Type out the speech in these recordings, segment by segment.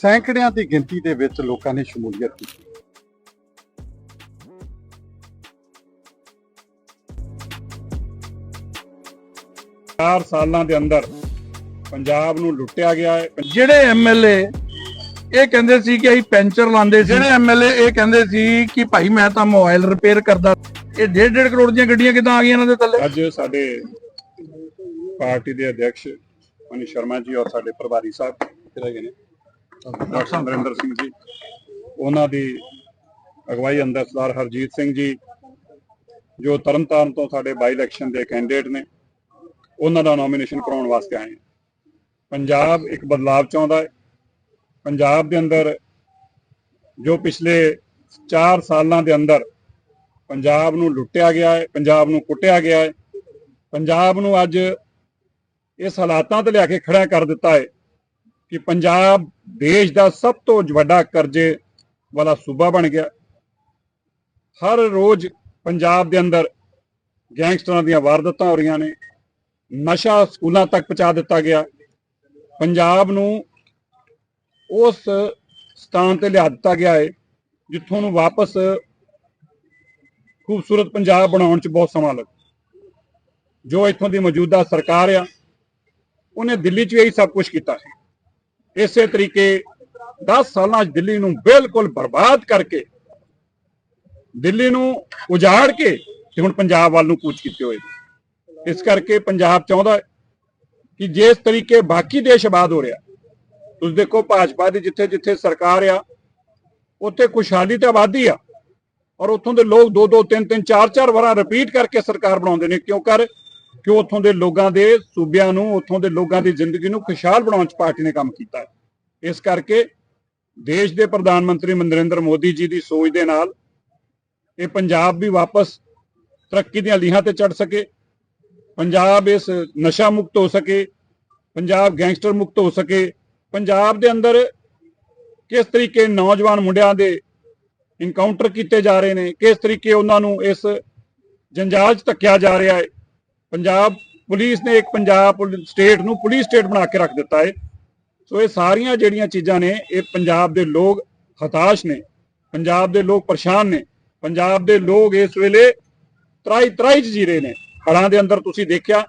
ਸੈਂਕੜਿਆਂ ਦੀ ਗਿਣਤੀ ਦੇ ਵਿੱਚ ਲੋਕਾਂ ਨੇ ਸ਼ਮੂਲੀਅਤ ਕੀਤੀ। ਚਾਰ ਸਾਲਾਂ ਦੇ ਅੰਦਰ ਪੰਜਾਬ ਨੂੰ ਲੁੱਟਿਆ ਗਿਆ ਹੈ। ਜਿਹੜੇ ਐਮਐਲਏ ਇਹ ਕਹਿੰਦੇ ਸੀ ਕਿ ਅਸੀਂ ਪੈਂਚਰ ਲਾਉਂਦੇ ਸੀ। ਜਿਹੜੇ ਐਮਐਲਏ ਇਹ ਕਹਿੰਦੇ ਸੀ ਕਿ ਭਾਈ ਮੈਂ ਤਾਂ ਮੋਬਾਈਲ ਰਿਪੇਅਰ ਕਰਦਾ। ਇਹ 1.5 ਕਰੋੜ ਦੀਆਂ ਗੱਡੀਆਂ ਕਿਦਾਂ ਆ ਗਈਆਂ ਇਹਨਾਂ ਦੇ ਥੱਲੇ? ਅੱਜ ਸਾਡੇ ਪਾਰਟੀ ਦੇ ਅਧਿਕਸ਼ ਮਨੀ ਸ਼ਰਮਾ ਜੀ ਔਰ ਸਾਡੇ ਪ੍ਰਭਾਰੀ ਸਾਹਿਬ ਕਿਹੜੇ ਗਏ ਨੇ। ਡਾਕਟਰ ਅਮਰਿੰਦਰ ਸਿੰਘ ਜੀ, ਉਹਨਾਂ ਦੀ ਅਗਵਾਈ ਅੰਦਰ ਸਰਦਾਰ ਹਰਜੀਤ ਸਿੰਘ ਜੀ, ਜੋ ਤਰਨਤਾਰਨ ਤੋਂ ਸਾਡੇ ਬਾਈ ਇਲੈਕਸ਼ਨ ਦੇ ਕੈਂਡੀਡੇਟ ਨੇ, ਉਹਨਾਂ ਦਾ ਨੋਮੀਨੇਸ਼ਨ ਕਰਾਉਣ ਵਾਸਤੇ ਆਏ ਪੰਜਾਬ ਇੱਕ ਬਦਲਾਅ ਚਾਹੁੰਦਾ ਹੈ। ਪੰਜਾਬ ਦੇ ਅੰਦਰ ਜੋ ਪਿਛਲੇ 4 ਸਾਲਾਂ ਦੇ ਅੰਦਰ ਪੰਜਾਬ ਨੂੰ ਲੁੱਟਿਆ ਗਿਆ ਹੈ, ਪੰਜਾਬ ਨੂੰ ਕੁੱਟਿਆ ਗਿਆ ਹੈ, ਪੰਜਾਬ ਨੂੰ ਅੱਜ ਇਸ ਹਾਲਾਤਾਂ ਤੇ ਲਿਆ ਕੇ ਖੜਾ ਕਰ ਦਿੱਤਾ ਹੈ ਕਿ ਪੰਜਾਬ ਦੇਸ਼ ਦਾ ਸਭ ਤੋਂ ਵੱਡਾ ਕਰਜ਼ੇ ਵਾਲਾ ਸੂਬਾ ਬਣ ਗਿਆ। ਹਰ ਰੋਜ਼ ਪੰਜਾਬ ਦੇ ਅੰਦਰ ਗੈਂਗਸਟਰਾਂ ਦੀਆਂ ਵਾਰਦਾਤਾਂ ਹੋ ਰਹੀਆਂ ਨੇ। ਨਸ਼ਾ ਸਕੂਲਾਂ ਤੱਕ ਪਹੁੰਚਾ ਦਿੱਤਾ ਗਿਆ। ਪੰਜਾਬ ਨੂੰ ਉਸ ਸਥਾਨ ਤੇ ਲਿਆ ਦਿੱਤਾ ਗਿਆ ਹੈ ਜਿੱਥੋਂ ਨੂੰ ਵਾਪਸ ਖੂਬਸੂਰਤ ਪੰਜਾਬ ਬਣਾਉਣ 'ਚ ਬਹੁਤ ਸਮਾਂ ਲੱਗ ਜੋ ਇੱਥੋਂ ਦੀ ਮੌਜੂਦਾ ਸਰਕਾਰ ਆ, ਉਹਨੇ ਦਿੱਲੀ 'ਚ ਵੀ ਇਹੀ ਸਭ ਕੁਝ ਕੀਤਾ ਹੈ ਇਸੇ ਤਰੀਕੇ 10 ਸਾਲਾਂ 'ਚ ਦਿੱਲੀ ਨੂੰ ਬਿਲਕੁਲ ਬਰਬਾਦ ਕਰਕੇ, ਦਿੱਲੀ ਨੂੰ ਉਜਾੜ ਕੇ ਤੇ ਹੁਣ ਪੰਜਾਬ ਵੱਲ ਨੂੰ ਕੂਚ ਕੀਤੇ ਹੋਏ ਨੇ। ਇਸ ਕਰਕੇ ਪੰਜਾਬ ਚਾਹੁੰਦਾ ਕਿ ਜਿਸ ਤਰੀਕੇ ਬਾਕੀ ਦੇਸ਼ ਆਬਾਦ ਹੋ ਰਿਹਾ, ਤੁਸੀਂ ਦੇਖੋ ਭਾਜਪਾ ਦੀ ਜਿੱਥੇ ਜਿੱਥੇ ਸਰਕਾਰ ਆ, ਉੱਥੇ ਖੁਸ਼ਹਾਲੀ ਤੇ ਆਬਾਦੀ ਆ, ਔਰ ਉੱਥੋਂ ਦੇ ਲੋਕ ਦੋ ਦੋ ਤਿੰਨ ਤਿੰਨ ਚਾਰ ਚਾਰ ਵਾਰਾਂ ਰਿਪੀਟ ਕਰਕੇ ਸਰਕਾਰ ਬਣਾਉਂਦੇ ਨੇ, ਕਿਉਂ ਕਰ ਕਿ ਉੱਥੋਂ ਦੇ ਲੋਕਾਂ ਦੇ ਸੂਬਿਆਂ ਨੂੰ, ਉੱਥੋਂ ਦੇ ਲੋਕਾਂ ਦੀ ਜ਼ਿੰਦਗੀ ਨੂੰ ਖੁਸ਼ਹਾਲ ਬਣਾਉਣ 'ਚ ਪਾਰਟੀ ਨੇ ਕੰਮ ਕੀਤਾ ਹੈ। ਇਸ ਕਰਕੇ ਦੇਸ਼ ਦੇ ਪ੍ਰਧਾਨ ਮੰਤਰੀ ਨਰਿੰਦਰ ਮੋਦੀ ਜੀ ਦੀ ਸੋਚ ਦੇ ਨਾਲ ਇਹ ਪੰਜਾਬ ਵੀ ਵਾਪਸ ਤਰੱਕੀ ਦੀਆਂ ਲੀਹਾਂ ਤੇ ਚੜ ਸਕੇ। ਪੰਜਾਬ ਇਸ ਨਸ਼ਾ ਮੁਕਤ ਹੋ ਸਕੇ, ਪੰਜਾਬ ਗੈਂਗਸਟਰ ਮੁਕਤ ਹੋ ਸਕੇ। ਪੰਜਾਬ ਦੇ ਅੰਦਰ ਕਿਸ ਤਰੀਕੇ ਨੌਜਵਾਨ ਮੁੰਡਿਆਂ ਦੇ ਇਨਕਾਊਂਟਰ ਕੀਤੇ ਜਾ ਰਹੇ ਨੇ, ਕਿਸ ਤਰੀਕੇ ਉਹਨਾਂ ਨੂੰ ਇਸ ਜੰਜਾਲ 'ਚ ਧੱਕਿਆ ਜਾ ਰਿਹਾ ਹੈ ਪੰਜਾਬ ਪੁਲਿਸ ਨੇ ਇੱਕ ਪੰਜਾਬ ਸਟੇਟ ਨੂੰ ਪੁਲਿਸ ਸਟੇਟ ਬਣਾ ਕੇ ਰੱਖ ਦਿੱਤਾ ਹੈ ਸੋ ਇਹ ਸਾਰੀਆਂ ਜਿਹੜੀਆਂ ਚੀਜ਼ਾਂ ਨੇ, ਇਹ ਪੰਜਾਬ ਦੇ ਲੋਕ ਹਤਾਸ਼ ਨੇ, ਪੰਜਾਬ ਦੇ ਲੋਕ ਪਰੇਸ਼ਾਨ ਨੇ, ਪੰਜਾਬ ਦੇ ਲੋਕ ਇਸ ਵੇਲੇ ਤਰਾਈ ਤਰਾਈ 'ਚ ਜੀ ਰਹੇ ਨੇ। ਹੜਾਂ ਦੇ ਅੰਦਰ ਤੁਸੀਂ ਦੇਖਿਆ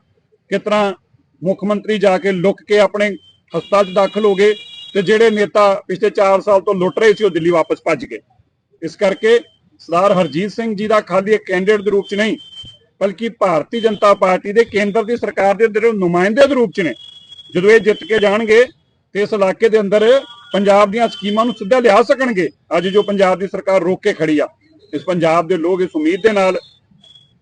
ਕਿਸ ਤਰ੍ਹਾਂ ਮੁੱਖ ਮੰਤਰੀ ਜਾ ਕੇ ਲੁੱਕ ਕੇ ਆਪਣੇ ਹਸਪਤਾਲ 'ਚ ਦਾਖਲ ਹੋ ਗਏ ਤੇ ਜਿਹੜੇ ਨੇਤਾ ਪਿਛਲੇ 4 ਸਾਲ ਤੋਂ ਲੁੱਟ ਰਹੇ ਸੀ, ਉਹ ਦਿੱਲੀ ਵਾਪਸ ਭੱਜ ਗਏ। ਇਸ ਕਰਕੇ ਸਰਦਾਰ ਹਰਜੀਤ ਸਿੰਘ ਜੀ ਦਾ ਖਾਲੀ ਇੱਕ ਕੈਂਡੀਡੇਟ ਦੇ ਰੂਪ 'ਚ ਨਹੀਂ ਬਲਕਿ ਭਾਰਤੀ ਜਨਤਾ ਪਾਰਟੀ ਦੇ ਕੇਂਦਰ ਦੀ ਸਰਕਾਰ ਦੇ ਅੰਦਰ ਨੁਮਾਇੰਦੇ ਦੇ ਰੂਪ 'ਚ ਨੇ, ਜਦੋਂ ਇਹ ਜਿੱਤ ਕੇ ਜਾਣਗੇ ਤੇ ਇਸ ਇਲਾਕੇ ਦੇ ਅੰਦਰ ਪੰਜਾਬ ਦੀਆਂ ਸਕੀਮਾਂ ਨੂੰ ਸਿੱਧਾ ਲਿਆ ਸਕਣਗੇ, ਅੱਜ ਜੋ ਪੰਜਾਬ ਦੀ ਸਰਕਾਰ ਰੋਕ ਕੇ ਖੜੀ ਆ, ਇਸ ਪੰਜਾਬ ਦੇ ਲੋਕ ਇਸ ਉਮੀਦ ਦੇ ਨਾਲ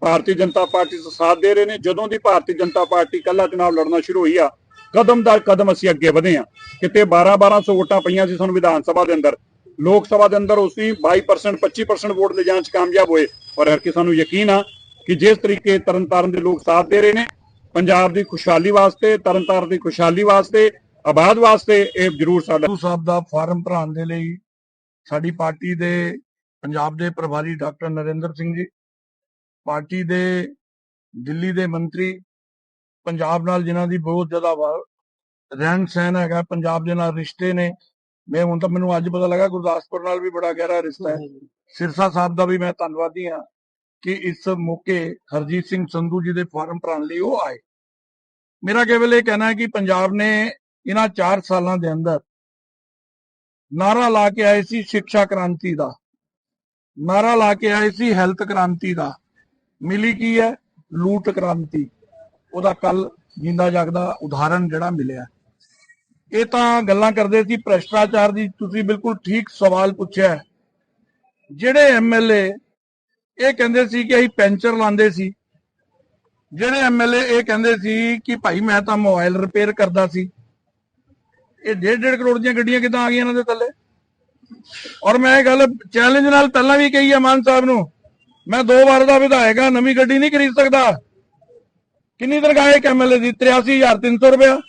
ਭਾਰਤੀ ਜਨਤਾ ਪਾਰਟੀ ਦਾ ਸਾਥ ਦੇ ਰਹੇ ਨੇ, ਜਦੋਂ ਦੀ ਭਾਰਤੀ ਜਨਤਾ ਪਾਰਟੀ ਕੱਲਾ ਚੁਣਾਵ ਲੜਨਾ ਸ਼ੁਰੂ ਹੋਈ ਆ, ਕਦਮ ਦਰ ਕਦਮ ਅਸੀਂ ਅੱਗੇ ਵਧੇ ਆ, ਕਿਤੇ 12 1200 ਵੋਟਾਂ ਪਈਆਂ ਸੀ ਸਾਨੂੰ ਵਿਧਾਨ ਸਭਾ ਦੇ ਅੰਦਰ, ਲੋਕ ਸਭਾ ਦੇ ਅੰਦਰ ਉਸੇ 22% 25% ਵੋਟ ਲੈ ਜਾਣ 'ਚ ਕਾਮਯਾਬ ਹੋਏ, ਪਰ ਹਰ ਕਿ ਸਾਨੂੰ ਯਕੀਨ ਆ ਕਿ ਜਿਸ ਤਰੀਕੇ ਤਰਨਤਾਰਨ ਦੇ ਲੋਕ ਸਾਥ ਦੇ ਰਹੇ ਨੇ ਪੰਜਾਬ ਦੀ ਖੁਸ਼ਹਾਲੀ ਵਾਸਤੇ ਤਰਨਤਾਰਨ ਦੀ ਖੁਸ਼ਹਾਲੀ ਵਾਸਤੇ ਆਬਾਦ ਵਾਸਤੇ ਇਹ ਜ਼ਰੂਰ ਸਾਡਾ ਗੁਰੂ ਸਾਹਿਬ ਦਾ ਫਾਰਮ ਭਰਾਉਣ ਦੇ ਲਈ ਸਾਡੀ ਪਾਰਟੀ ਦੇ ਪੰਜਾਬ ਦੇ ਪ੍ਰਭਾਰੀ ਡਾਕਟਰ ਨਰਿੰਦਰ ਸਿੰਘ ਜੀ ਪਾਰਟੀ ਦੇ ਦਿੱਲੀ ਦੇ ਮੰਤਰੀ ਪੰਜਾਬ ਨਾਲ ਜਿਨ੍ਹਾਂ ਦੀ ਬਹੁਤ ਜ਼ਿਆਦਾ ਰਹਿਣ ਸਹਿਣ ਹੈਗਾ ਪੰਜਾਬ ਦੇ ਨਾਲ ਰਿਸ਼ਤੇ ਨੇ। ਮੈਂ ਹੁਣ ਤਾਂ ਮੈਨੂੰ ਅੱਜ ਪਤਾ ਲੱਗਾ ਗੁਰਦਾਸਪੁਰ ਨਾਲ ਵੀ ਬੜਾ ਗਹਿਰਾ ਰਿਸ਼ਤਾ ਹੈ। ਸਿਰਸਾ ਸਾਹਿਬ ਦਾ ਵੀ ਮੈਂ ਧੰਨਵਾਦੀ ਹਾਂ। ਕਿ ਇਸ ਮੌਕੇ ਹਰਜੀਤ ਸਿੰਘ ਸੰਧੂ ਜੀ ਦੇ ਫਾਰਮ ਭਰਨ ਲਈ ਉਹ ਆਏ। ਮੇਰਾ ਕੇਵਲ ਇਹ ਕਹਿਣਾ ਹੈ ਕਿ ਪੰਜਾਬ ਨੇ ਇਹਨਾਂ 4 ਸਾਲਾਂ ਦੇ ਅੰਦਰ ਨਾਰਾ ਲਾ ਕੇ ਆਏ ਸੀ ਸਿੱਖਿਆ ਕ੍ਰਾਂਤੀ ਦਾ। ਨਾਰਾ ਲਾ ਕੇ ਆਏ ਸੀ ਹੈਲਥ ਕ੍ਰਾਂਤੀ ਦਾ। ਮਿਲੀ ਕੀ ਹੈ? ਲੂਟ ਕ੍ਰਾਂਤੀ। ਉਹਦਾ ਕੱਲ ਜਿੰਦਾ ਜਾਗਦਾ ਉਦਾਹਰਣ ਜਿਹੜਾ ਮਿਲਿਆ। ਇਹ ਤਾਂ ਗੱਲਾਂ ਕਰਦੇ ਸੀ ਭ੍ਰਸ਼ਟਾਚਾਰ ਦੀ। ਤੁਸੀਂ ਬਿਲਕੁਲ ਠੀਕ ਸਵਾਲ ਪੁੱਛਿਆ ਹੈ। ਜਿਹੜੇ ਐਮਐਲਏ ਇਹ ਕਹਿੰਦੇ ਸੀ ਕਿ ਅਸੀਂ ਪੈਂਚਰ ਲਾਉਂਦੇ ਸੀ। ਜਿਹੜੇ ਐਮਐਲਏ ਇਹ ਕਹਿੰਦੇ ਸੀ ਕਿ ਭਾਈ ਮੈਂ ਤਾਂ ਮੋਬਾਈਲ ਰਿਪੇਅਰ ਕਰਦਾ ਸੀ। ਇਹ 1.5 ਕਰੋੜ ਦੀਆਂ ਗੱਡੀਆਂ ਕਿਦਾਂ ਆ ਗਈਆਂ ਇਹਨਾਂ ਦੇ ਥੱਲੇ? ਔਰ ਮੈਂ ਇਹ ਗੱਲ ਚੈਲੰਜ ਨਾਲ ਪਹਿਲਾਂ ਵੀ ਕਹੀ ਹੈ ਮਾਨ ਸਾਹਿਬ ਨੂੰ, ਮੈਂ ਦੋ ਵਾਰ ਦਾ ਵਿਧਾਇਕ ਆ, ਨਵੀਂ ਗੱਡੀ ਨਹੀਂ ਖਰੀਦ ਸਕਦਾ। ਕਿੰਨੀ ਤਨਖਾਹ ਹੈ ਐਮਐਲਏ ਦੀ? 83300 ਰੁਪਇਆ।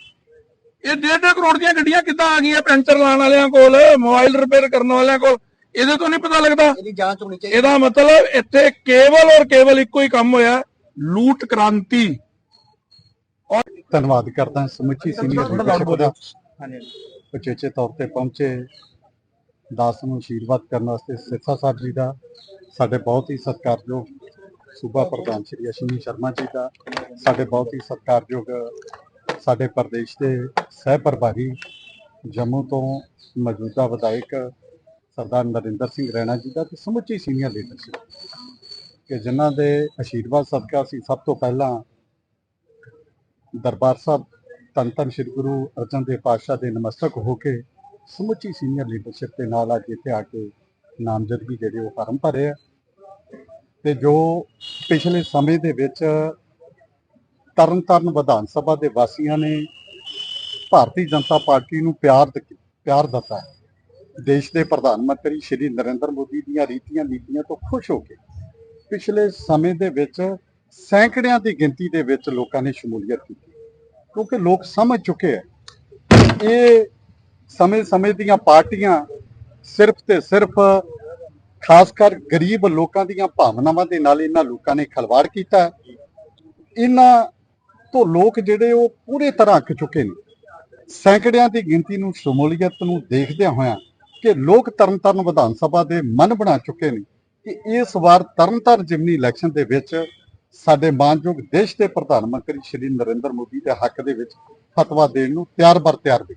ਇਹ 1.5 ਕਰੋੜ ਦੀਆਂ ਗੱਡੀਆਂ ਕਿੱਦਾਂ ਆ ਗਈਆਂ ਪੈਂਚਰ ਲਾਉਣ ਵਾਲਿਆਂ ਕੋਲ, ਮੋਬਾਈਲ ਰਿਪੇਅਰ ਕਰਨ ਵਾਲਿਆਂ ਕੋਲ? ਇਹਦੇ ਤੋਂ ਨਹੀਂ ਪਤਾ ਲੱਗਦਾ। ਇਹਦੀ ਜਾਂਚ ਹੋਣੀ ਚਾਹੀਦੀ। ਇਹਦਾ ਮਤਲਬ ਇੱਥੇ ਕੇਵਲ ਔਰ ਕੇਵਲ ਇੱਕੋ ਹੀ ਕੰਮ ਹੋਇਆ ਲੂਟ ਕ੍ਰਾਂਤੀ। ਧੰਨਵਾਦ ਕਰਦਾ ਸਮੁੱਚੀ ਸੀਨੀਅਰ ਲੀਡਰਸ਼ਿਪ ਦਾ ਹਾਂਜੀ। ਉਚੇਚੇ ਤੌਰ ਤੇ ਪਹੁੰਚੇ। ਦਾਸ ਨੂੰ ਆਸ਼ੀਰਵਾਦ ਕਰਨ ਵਾਸਤੇ ਸਿਰਸਾ ਸਾਹਿਬ ਜੀ ਦਾ ਸਾਡੇ ਬਹੁਤ ਹੀ ਸਤਿਕਾਰਯੋਗ ਸੂਬਾ ਪ੍ਰਧਾਨ ਸ਼੍ਰੀ ਅਸ਼ਵਨੀ ਸ਼ਰਮਾ ਜੀ ਦਾ ਸਾਡੇ ਬਹੁਤ ਹੀ ਸਤਿਕਾਰਯੋਗ ਸਾਡੇ ਪ੍ਰਦੇਸ਼ ਦੇ ਸਹਿ ਪ੍ਰਭਾਰੀ ਜੰਮੂ ਤੋਂ ਮੌਜੂਦਾ ਵਿਧਾਇਕ ਸਰਦਾਰ ਨਰਿੰਦਰ ਸਿੰਘ ਰੈਣਾ ਜੀ ਦਾ ਤੇ ਸਮੁੱਚੀ ਸੀਨੀਅਰ ਲੀਡਰਸ਼ਿਪ ਕਿ ਜਿਨ੍ਹਾਂ ਦੇ ਆਸ਼ੀਰਵਾਦ ਸਦਕਾ ਅਸੀਂ ਸਭ ਤੋਂ ਪਹਿਲਾਂ ਦਰਬਾਰ ਸਾਹਿਬ ਧੰਨ ਧੰਨ ਸ੍ਰੀ ਗੁਰੂ ਅਰਜਨ ਦੇਵ ਪਾਤਸ਼ਾਹ ਦੇ ਨਮਸਤਕ ਹੋ ਕੇ ਸਮੁੱਚੀ ਸੀਨੀਅਰ ਲੀਡਰਸ਼ਿਪ ਦੇ ਨਾਲ ਅੱਜ ਇੱਥੇ ਆ ਕੇ ਨਾਮਜ਼ਦਗੀ ਜਿਹੜੇ ਉਹ ਫਾਰਮ ਭਰੇ ਆ। ਤੇ ਜੋ ਪਿਛਲੇ ਸਮੇਂ ਦੇ ਵਿੱਚ ਤਰਨਤਾਰਨ ਵਿਧਾਨ ਸਭਾ ਦੇ ਵਾਸੀਆਂ ਨੇ ਭਾਰਤੀ ਜਨਤਾ ਪਾਰਟੀ ਨੂੰ ਪਿਆਰ ਪਿਆਰ ਦਿੱਤਾ ਹੈ। ਦੇਸ਼ ਦੇ ਪ੍ਰਧਾਨ ਮੰਤਰੀ ਸ਼੍ਰੀ ਨਰਿੰਦਰ ਮੋਦੀ ਦੀਆਂ ਰੀਤੀਆਂ ਨੀਤੀਆਂ ਤੋਂ ਖੁਸ਼ ਹੋ ਕੇ ਪਿਛਲੇ ਸਮੇਂ ਦੇ ਵਿੱਚ ਸੈਂਕੜਿਆਂ ਦੀ ਗਿਣਤੀ ਦੇ ਵਿੱਚ ਲੋਕਾਂ ਨੇ ਸ਼ਮੂਲੀਅਤ ਕੀਤੀ। ਕਿਉਂਕਿ ਲੋਕ ਸਮਝ ਚੁੱਕੇ ਹੈ ਇਹ ਸਮੇਂ-ਸਮੇਂ ਦੀਆਂ ਪਾਰਟੀਆਂ ਸਿਰਫ ਤੇ ਸਿਰਫ ਖਾਸ ਕਰ ਗਰੀਬ ਲੋਕਾਂ ਦੀਆਂ ਭਾਵਨਾਵਾਂ ਦੇ ਨਾਲ ਇਹਨਾਂ ਲੋਕਾਂ ਨੇ ਖਲਵਾੜ ਕੀਤਾ। ਇਹਨਾਂ ਤੋਂ ਲੋਕ ਜਿਹੜੇ ਉਹ ਪੂਰੇ ਤਰ੍ਹਾਂ ਅੱਕ ਚੁੱਕੇ ਨੇ। ਸੈਂਕੜਿਆਂ ਦੀ ਗਿਣਤੀ ਨੂੰ ਸ਼ਮੂਲੀਅਤ ਨੂੰ ਦੇਖਦਿਆਂ ਹੋਇਆਂ ਕਿ ਲੋਕ ਤਰਨਤਾਰਨ ਵਿਧਾਨ ਸਭਾ ਦੇ ਮਨ ਬਣਾ ਚੁੱਕੇ ਨੇ ਕਿ ਇਸ ਵਾਰ ਤਰਨਤਾਰਨ ਜਿਮਨੀ ਇਲੈਕਸ਼ਨ ਦੇ ਵਿੱਚ ਸਾਡੇ ਮਾਨਯੋਗ ਦੇਸ਼ ਦੇ ਪ੍ਰਧਾਨ ਮੰਤਰੀ ਸ਼੍ਰੀ ਨਰਿੰਦਰ ਮੋਦੀ ਦੇ ਹੱਕ ਦੇ ਵਿੱਚ ਫਤਵਾ ਦੇਣ ਨੂੰ ਤਿਆਰ ਬਰ ਤਿਆਰ ਨੇ।